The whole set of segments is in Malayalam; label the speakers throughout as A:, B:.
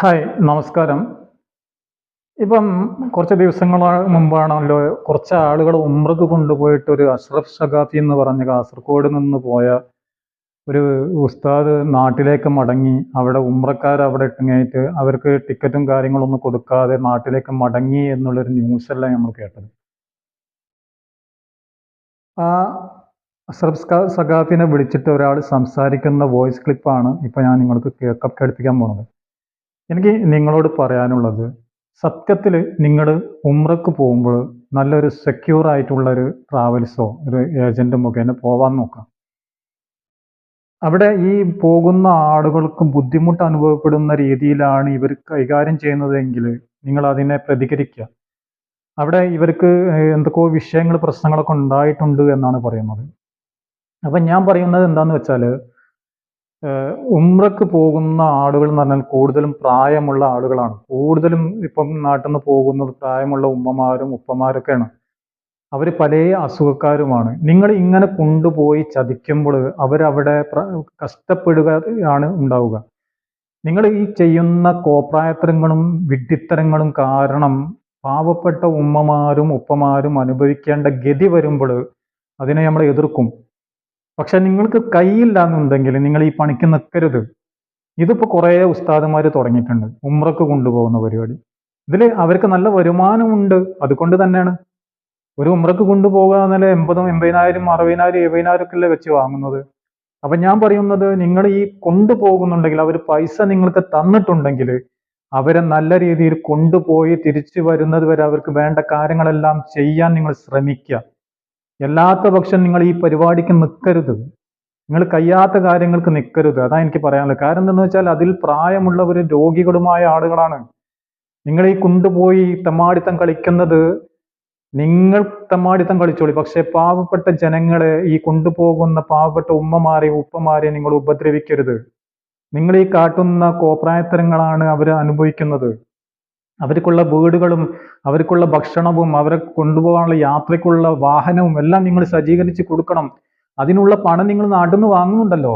A: ഹായ് നമസ്കാരം. ഇപ്പം കുറച്ച് ദിവസങ്ങൾ മുമ്പാണല്ലോ കുറച്ച് ആളുകൾ ഉമ്രക്ക് കൊണ്ടുപോയിട്ട് ഒരു അഷ്റഫ് ഷഗാഫി എന്ന് പറഞ്ഞ കാസർഗോഡ് നിന്ന് പോയ ഒരു ഉസ്താദ് നാട്ടിലേക്ക് മടങ്ങി. അവിടെ ഉമ്രക്കാർ അവിടെ ഇട്ടിങ്ങായിട്ട് അവർക്ക് ടിക്കറ്റും കാര്യങ്ങളൊന്നും കൊടുക്കാതെ നാട്ടിലേക്ക് മടങ്ങി എന്നുള്ളൊരു ന്യൂസല്ല നമ്മൾ കേട്ടത്. ആ അഷ്റഫ് സഖാഫിനെ വിളിച്ചിട്ട് ഒരാൾ സംസാരിക്കുന്ന വോയിസ് ക്ലിപ്പാണ് ഇപ്പം ഞാൻ നിങ്ങൾക്ക് കേൾക്കപ്പെടുപ്പിക്കാൻ പോകുന്നത് എനിക്ക് നിങ്ങളോട് പറയാനുള്ളത് സത്യത്തിൽ നിങ്ങൾ ഉമ്രക്ക് പോകുമ്പോൾ നല്ലൊരു സെക്യൂർ ആയിട്ടുള്ള ഒരു ട്രാവൽസോ ഒരു ഏജന്റ് മുഖേന പോവാൻ നോക്കാം. അവിടെ ഈ പോകുന്ന ആളുകൾക്ക് ബുദ്ധിമുട്ട് അനുഭവപ്പെടുന്ന രീതിയിലാണ് ഇവർ കൈകാര്യം ചെയ്യുന്നതെങ്കിൽ നിങ്ങൾ അതിനെ പ്രതികരിക്കുക. അവിടെ ഇവർക്ക് എന്തൊക്കെയോ വിഷയങ്ങൾ പ്രശ്നങ്ങളൊക്കെ ഉണ്ടായിട്ടുണ്ട് എന്നാണ് പറയുന്നത്. അപ്പം ഞാൻ പറയുന്നത് എന്താന്ന് വെച്ചാൽ ഉമ്രക്ക് പോകുന്ന ആളുകൾ എന്ന് പറഞ്ഞാൽ കൂടുതലും പ്രായമുള്ള ആളുകളാണ്. കൂടുതലും ഇപ്പം നാട്ടിൽ നിന്ന് പോകുന്നത് പ്രായമുള്ള ഉമ്മമാരും ഉപ്പമാരൊക്കെയാണ്. അവർ പല അസുഖക്കാരുമാണ്. നിങ്ങൾ ഇങ്ങനെ കൊണ്ടുപോയി ചതിക്കുമ്പോൾ അവരവിടെ കഷ്ടപ്പെടുകയാണ് ഉണ്ടാവുക. നിങ്ങൾ ഈ ചെയ്യുന്ന കോപ്രായത്തരങ്ങളും വിഡ്ഢിത്തരങ്ങളും കാരണം പാവപ്പെട്ട ഉമ്മമാരും ഉപ്പമാരും അനുഭവിക്കേണ്ട ഗതി വരുമ്പോൾ അതിനെ നമ്മൾ എതിർക്കും. പക്ഷെ നിങ്ങൾക്ക് കൈയില്ല എന്നുണ്ടെങ്കിൽ നിങ്ങൾ ഈ പണിക്ക് നിൽക്കരുത് ഇതിപ്പോൾ കുറേ ഉസ്താദുമാർ തുടങ്ങിയിട്ടുണ്ട്. ഉമ്രക്ക് കൊണ്ടുപോകുന്ന പരിപാടി. ഇതിൽ അവർക്ക് നല്ല വരുമാനമുണ്ട്. അതുകൊണ്ട് തന്നെയാണ്. ഒരു ഉമ്രക്ക് കൊണ്ടുപോകുക എന്നാൽ എൺപതും എൺപതിനായിരം അറുപതിനായിരം എഴുപതിനായിരം ഒക്കെ അല്ലേ വെച്ച് വാങ്ങുന്നത്. അപ്പൊ ഞാൻ പറയുന്നത് നിങ്ങൾ ഈ കൊണ്ടുപോകുന്നുണ്ടെങ്കിൽ അവർ പൈസ നിങ്ങൾക്ക് തന്നിട്ടുണ്ടെങ്കിൽ അവരെ നല്ല രീതിയിൽ കൊണ്ടുപോയി തിരിച്ചു വരുന്നത് വരെ അവർക്ക് വേണ്ട കാര്യങ്ങളെല്ലാം ചെയ്യാൻ നിങ്ങൾ ശ്രമിക്കുക. എല്ലാത്ത പക്ഷം നിങ്ങൾ ഈ പരിപാടിക്ക് നിൽക്കരുത് നിങ്ങൾ കഴിയാത്ത കാര്യങ്ങൾക്ക് നിൽക്കരുത് അതാണ് എനിക്ക് പറയാനുള്ളത്. കാരണം എന്താണെന്ന് വെച്ചാൽ അതിൽ പ്രായമുള്ളവർ രോഗികളുമായ ആളുകളാണ്. നിങ്ങൾ ഈ കൊണ്ടുപോയി തമ്മാടിത്തം കളിക്കുന്നത് നിങ്ങൾ തമ്മാടിത്തം കളിച്ചോളി. പക്ഷെ പാവപ്പെട്ട ജനങ്ങളെ ഈ കൊണ്ടുപോകുന്ന പാവപ്പെട്ട ഉമ്മമാരെയും ഉപ്പമാരെയും നിങ്ങൾ ഉപദ്രവിക്കരുത്. നിങ്ങൾ ഈ കാട്ടുന്ന കോപ്രായത്തരങ്ങളാണ് അവർ അനുഭവിക്കുന്നത്. അവർക്കുള്ള വീടുകളും അവർക്കുള്ള ഭക്ഷണവും അവരെ കൊണ്ടുപോകാനുള്ള യാത്രയ്ക്കുള്ള വാഹനവും എല്ലാം നിങ്ങൾ സജ്ജീകരിച്ച് കൊടുക്കണം. അതിനുള്ള പണം നിങ്ങൾ നാട്ടിൽ നിന്ന് വാങ്ങുന്നുണ്ടല്ലോ.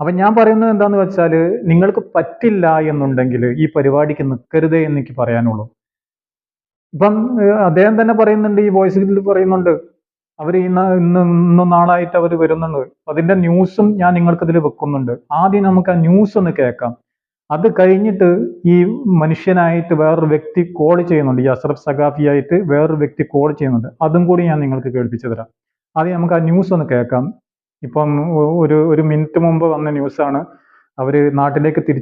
A: അപ്പൊ ഞാൻ പറയുന്നത് എന്താന്ന് വെച്ചാൽ നിങ്ങൾക്ക് പറ്റില്ല എന്നുണ്ടെങ്കിൽ ഈ പരിപാടിക്ക് നിൽക്കരുതേ എന്ന് എനിക്ക് പറയാനുള്ളൂ. ഇപ്പം അദ്ദേഹം തന്നെ പറയുന്നുണ്ട് ഈ വോയിസിൽ പറയുന്നുണ്ട്. അവർ ഇന്ന് ഇന്ന് ഇന്നും നാളായിട്ട് അവർ വരുന്നുണ്ട്. അതിന്റെ ന്യൂസും ഞാൻ നിങ്ങൾക്കിതിൽ വെക്കുന്നുണ്ട്. ആദ്യം നമുക്ക് ആ ന്യൂസ് ഒന്ന് കേൾക്കാം. അത് കഴിഞ്ഞിട്ട് ഈ മനുഷ്യനായിട്ട് വേറൊരു വ്യക്തി കോൾ ചെയ്യുന്നുണ്ട്. ഈ സഖാഫി ആയിട്ട് വേറൊരു വ്യക്തി കോൾ ചെയ്യുന്നുണ്ട്. അതും കൂടി ഞാൻ നിങ്ങൾക്ക് കേൾപ്പിച്ചു തരാം. ആദ്യം നമുക്ക് ആ ന്യൂസ് ഒന്ന് കേൾക്കാം. ഇപ്പം ഒരു ഒരു മിനിറ്റ് മുമ്പ് വന്ന ന്യൂസാണ് അവർ നാട്ടിലേക്ക് തിരിച്ചു